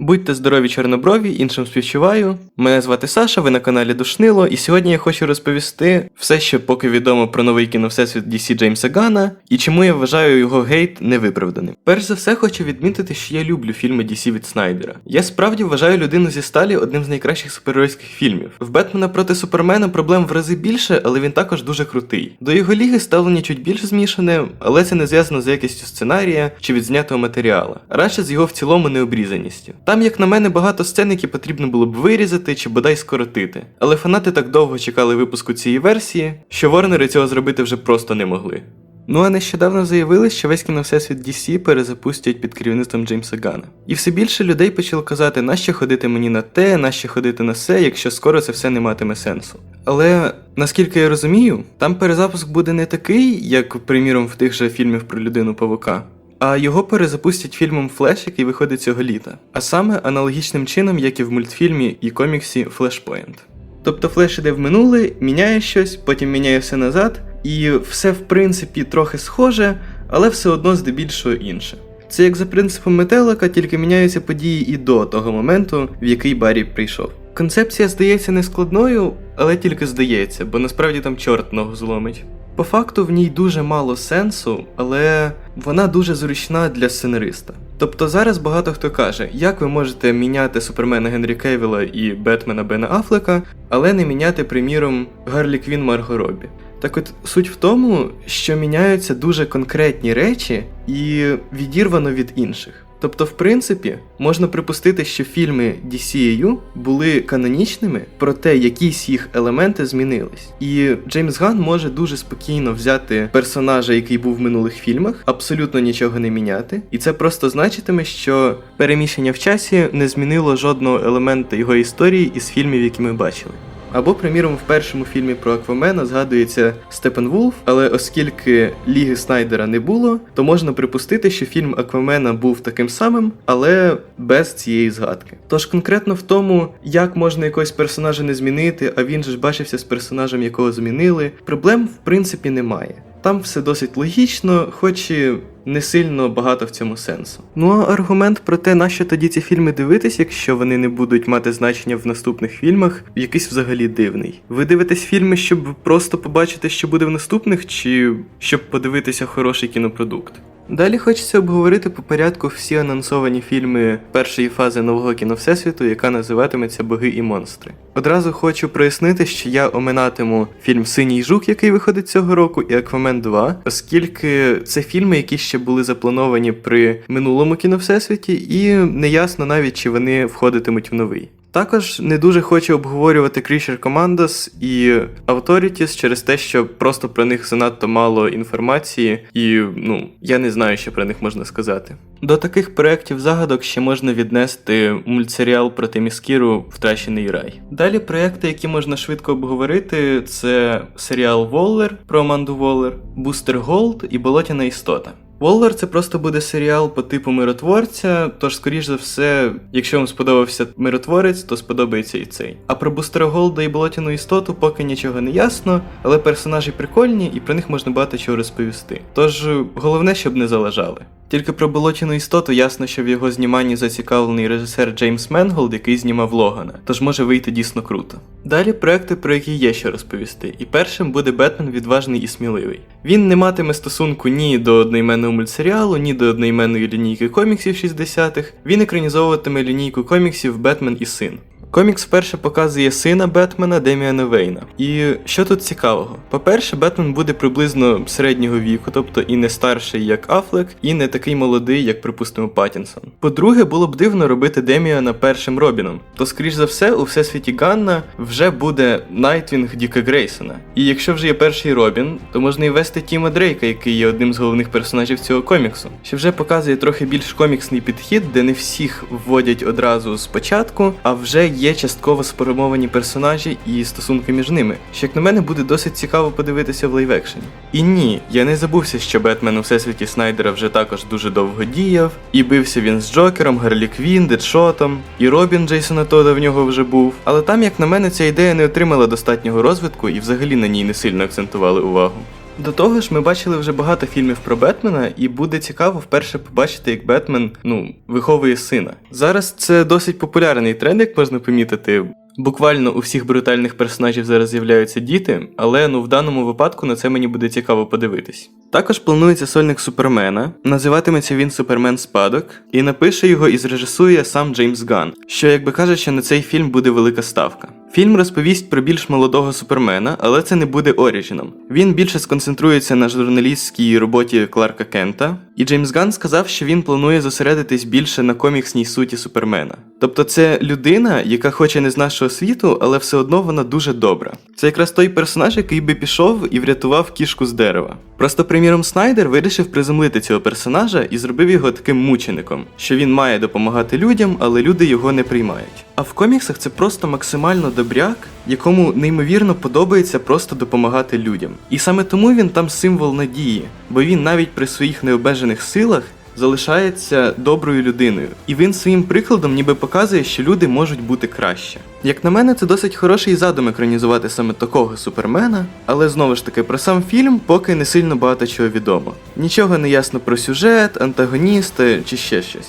Будьте здорові чорноброві, іншим співчуваю. Мене звати Саша, ви на каналі Душнило, і сьогодні я хочу розповісти все, що поки відомо про новий кіновсесвіт DC Джеймса Гана, і чому я вважаю його гейт невиправданим. Перш за все, хочу відмітити, що я люблю фільми DC від Снайдера. Я справді вважаю людину зі сталі одним з найкращих супергеройських фільмів. В Бетмена проти Супермена проблем в рази більше, але він також дуже крутий. До його ліги ставлення чуть більш змішане, але це не зв'язано з якістю сценарія чи відзнятого матеріала, радше з його в цілому необрізаністю. Там, як на мене, багато сцен, які потрібно було б вирізати чи бодай скоротити. Але фанати так довго чекали випуску цієї версії, що Ворнери цього зробити вже просто не могли. Ну а нещодавно заявили, що весь кіновсесвіт DC перезапустять під керівництвом Джеймса Гана. І все більше людей почало казати, нащо ходити мені на те, нащо ходити на се, якщо скоро це все не матиме сенсу. Але наскільки я розумію, там перезапуск буде не такий, як, приміром, в тих же фільмів про людину павука. А його перезапустять фільмом Флеш, який виходить цього літа. А саме аналогічним чином, як і в мультфільмі і коміксі Flashpoint. Тобто Флеш іде в минуле, міняє щось, потім міняє все назад, і все в принципі трохи схоже, але все одно здебільшого інше. Це як за принципом метелика, тільки міняються події і до того моменту, в який Баррі прийшов. Концепція здається нескладною, але тільки здається, бо насправді там чорт ногу зломить. По факту в ній дуже мало сенсу, але вона дуже зручна для сценариста. Тобто зараз багато хто каже, як ви можете міняти Супермена Генрі Кевіла і Бетмена Бена Афлека, але не міняти, приміром, Гарлі Квін Марго Робі. Так от суть в тому, що міняються дуже конкретні речі і відірвано від інших. Тобто, в принципі, можна припустити, що фільми DCEU були канонічними, проте якісь їх елементи змінились. І Джеймс Ган може дуже спокійно взяти персонажа, який був в минулих фільмах, абсолютно нічого не міняти. І це просто значитиме, що переміщення в часі не змінило жодного елемента його історії із фільмів, які ми бачили. Або, приміром, в першому фільмі про Аквамена згадується Степен Вулф, але оскільки Ліги Снайдера не було, то можна припустити, що фільм Аквамена був таким самим, але без цієї згадки. Тож конкретно в тому, як можна якогось персонажа не змінити, а він же ж бачився з персонажем, якого змінили, проблем в принципі немає. Там все досить логічно, хоч і не сильно багато в цьому сенсу. Ну а аргумент про те, нащо тоді ці фільми дивитись, якщо вони не будуть мати значення в наступних фільмах, якийсь взагалі дивний. Ви дивитесь фільми, щоб просто побачити, що буде в наступних, чи щоб подивитися хороший кінопродукт? Далі хочеться обговорити по порядку всі анонсовані фільми першої фази нового кіновсесвіту, яка називатиметься Боги і монстри. Одразу хочу прояснити, що я оминатиму фільм Синій жук, який виходить цього року, і Аквамен 2, оскільки це фільми, які ще були заплановані при минулому кіновсесвіті, і неясно навіть чи вони входитимуть в новий. Також не дуже хочу обговорювати Creature Commandos і Authorities через те, що просто про них занадто мало інформації, і ну я не знаю, що про них можна сказати. До таких проєктів загадок ще можна віднести мультсеріал про Теміскіру Втрачений рай. Далі проєкти, які можна швидко обговорити, це серіал Воллер про Аманду Воллер, Бустер Голд і Болотяна істота. Воллер це просто буде серіал по типу миротворця, тож, скоріш за все, якщо вам сподобався миротворець, то сподобається і цей. А про Бустера Голда і болотяну істоту поки нічого не ясно, але персонажі прикольні і про них можна багато чого розповісти. Тож головне, щоб не залежали. Тільки про болотяну істоту ясно, що в його зніманні зацікавлений режисер Джеймс Менголд, який знімав Логана, тож може вийти дійсно круто. Далі проекти, про які є що розповісти, і першим буде Бетмен відважний і сміливий. Він не матиме стосунку ні до одноіменного мультсеріалу, ні до одноіменної лінійки коміксів 60-х. Він екранізовуватиме лінійку коміксів Бетмен і син. Комікс вперше показує сина Бетмена Деміана Вейна. І що тут цікавого? По-перше, Бетмен буде приблизно середнього віку, тобто і не старший, як Афлек, і не такий молодий, як, припустимо, Паттінсон. По-друге, було б дивно робити Деміана першим Робіном. То, скоріш за все, у всесвіті Ганна вже буде Найтвінг Діка Грейсона. І якщо вже є перший Робін, то можна і ввести Тіма Дрейка, який є одним з головних персонажів цього коміксу, що вже показує трохи більш коміксний підхід, де не всіх вводять одразу спочатку, а вже є частково сформовані персонажі і стосунки між ними, що, як на мене, буде досить цікаво подивитися в лайвекшені. І ні, я не забувся, що Бетмен у всесвіті Снайдера вже також дуже довго діяв, і бився він з Джокером, Гарлі Квін, Дедшотом, і Робін Джейсона Тода в нього вже був. Але там, як на мене, ця ідея не отримала достатнього розвитку і взагалі на ній не сильно акцентували увагу. До того ж, ми бачили вже багато фільмів про Бетмена, і буде цікаво вперше побачити, як Бетмен ну, виховує сина. Зараз це досить популярний тренд, як можна помітити. Буквально у всіх брутальних персонажів зараз з'являються діти, але ну в даному випадку на це мені буде цікаво подивитись. Також планується сольник Супермена, називатиметься він Супермен Спадок, і напише його і зрежисує сам Джеймс Ган, що, якби кажучи, на цей фільм буде велика ставка. Фільм розповість про більш молодого супермена, але це не буде оріджином. Він більше сконцентрується на журналістській роботі Кларка Кента, і Джеймс Ган сказав, що він планує зосередитись більше на коміксній суті супермена. Тобто це людина, яка хоче не з нашого світу, але все одно вона дуже добра. Це якраз той персонаж, який би пішов і врятував кішку з дерева. Просто, приміром, Снайдер вирішив приземлити цього персонажа і зробив його таким мучеником, що він має допомагати людям, але люди його не приймають. А в коміксах це просто максимально добряк, якому неймовірно подобається просто допомагати людям. І саме тому він там символ надії, бо він навіть при своїх необмежених силах залишається доброю людиною. І він своїм прикладом ніби показує, що люди можуть бути краще. Як на мене, це досить хороший задум екранізувати саме такого супермена, але знову ж таки про сам фільм поки не сильно багато чого відомо. Нічого не ясно про сюжет, антагоністи чи ще щось.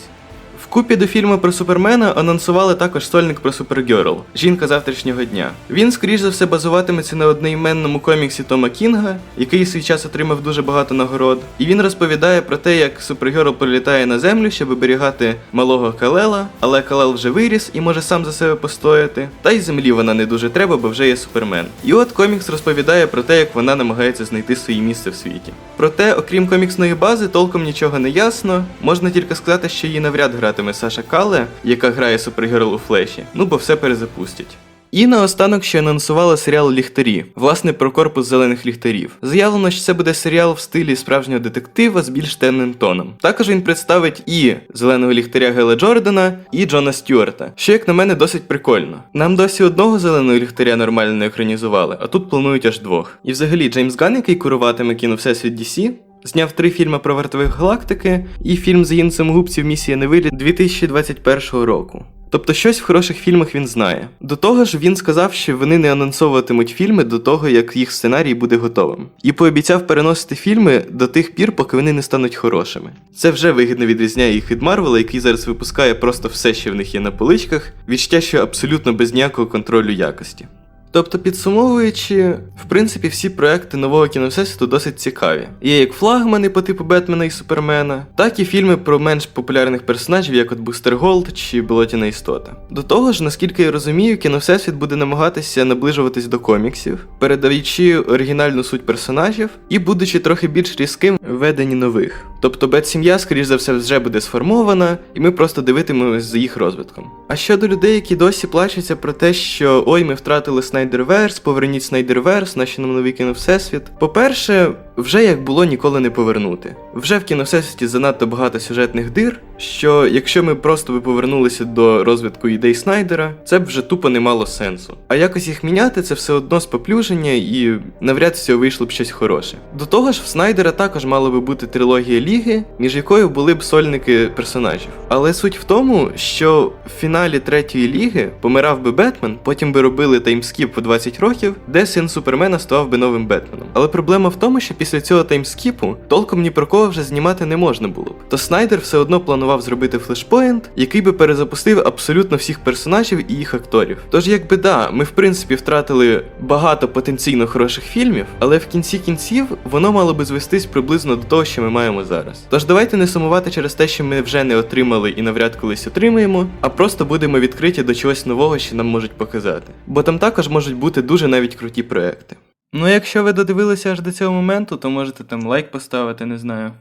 Вкупі до фільму про Супермена анонсували також сольник про Супергерл Жінка завтрашнього дня. Він, скоріш за все, базуватиметься на одноіменному коміксі Тома Кінга, який свій час отримав дуже багато нагород. І він розповідає про те, як Супергерл прилітає на землю, щоб оберігати малого Калела, але Калел вже виріс і може сам за себе постояти. Та й землі вона не дуже треба, бо вже є супермен. І от комікс розповідає про те, як вона намагається знайти своє місце в світі. Проте, окрім коміксної бази, толком нічого не ясно. Можна тільки сказати, що її навряд гратиме Саша Кале, яка грає Супергерл у Флеші. Ну бо все перезапустять. І наостанок ще анонсували серіал Ліхтарі, власне про корпус зелених ліхтарів. Заявлено, що це буде серіал в стилі справжнього детектива з більш темним тоном. Також він представить і зеленого ліхтаря Гела Джордана, і Джона Стюарта, що, як на мене, досить прикольно. Нам досі одного зеленого ліхтаря нормально не екранізували, а тут планують аж двох. І взагалі, Джеймс Ган, який куруватиме кіно Всесвіт DC, Зняв три фільми про вартових галактики і фільм з Губців Місія Невилі 2021 року. Тобто щось в хороших фільмах він знає. До того ж, він сказав, що вони не анонсовуватимуть фільми до того, як їх сценарій буде готовим. І пообіцяв переносити фільми до тих пір, поки вони не стануть хорошими. Це вже вигідно відрізняє їх від Марвела, який зараз випускає просто все, що в них є на поличках, відчуття, що абсолютно без ніякого контролю якості. Тобто, підсумовуючи, в принципі, всі проекти нового кіновсесвіту досить цікаві. Є як флагмани по типу Бетмена і Супермена, так і фільми про менш популярних персонажів, як от Бустер Голд чи Болотяна істота. До того ж, наскільки я розумію, кіновсесвіт буде намагатися наближуватись до коміксів, передаючи оригінальну суть персонажів і будучи трохи більш різким в веденні нових. Тобто Бет-сім'я, скоріш за все, вже буде сформована, і ми просто дивитимемось за їх розвитком. А щодо людей, які досі плачуться про те, що ой, ми втратили Снайдерверс, поверніть Снайдерверс, наші нам новий кіно Всесвіт. По-перше, вже як було ніколи не повернути. Вже в кіно Всесвіті занадто багато сюжетних дир, що якщо ми просто би повернулися до розвитку ідей Снайдера, це б вже тупо не мало сенсу. А якось їх міняти це все одно споплюження і навряд з цього вийшло б щось хороше. До того ж, в Снайдера також мала би бути трилогія ліги, між якою були б сольники персонажів. Але суть в тому, що в фіналі третьої ліги помирав би Бетмен, потім би робили таймскіп по 20 років, де син Супермена ставав би новим Бетменом. Але проблема в тому, що після цього таймскіпу толком ні про кого вже знімати не можна було б. То Снайдер все одно планував зробити флешпоінт, який би перезапустив абсолютно всіх персонажів і їх акторів. Тож, якби да, ми в принципі втратили багато потенційно хороших фільмів, але в кінці кінців воно мало би звестись приблизно до того, що ми маємо зараз. Тож давайте не сумувати через те, що ми вже не отримали і навряд колись отримаємо, а просто будемо відкриті до чогось нового, що нам можуть показати. Бо там також можуть бути дуже навіть круті проекти. Ну, якщо ви додивилися аж до цього моменту, то можете там лайк поставити, не знаю.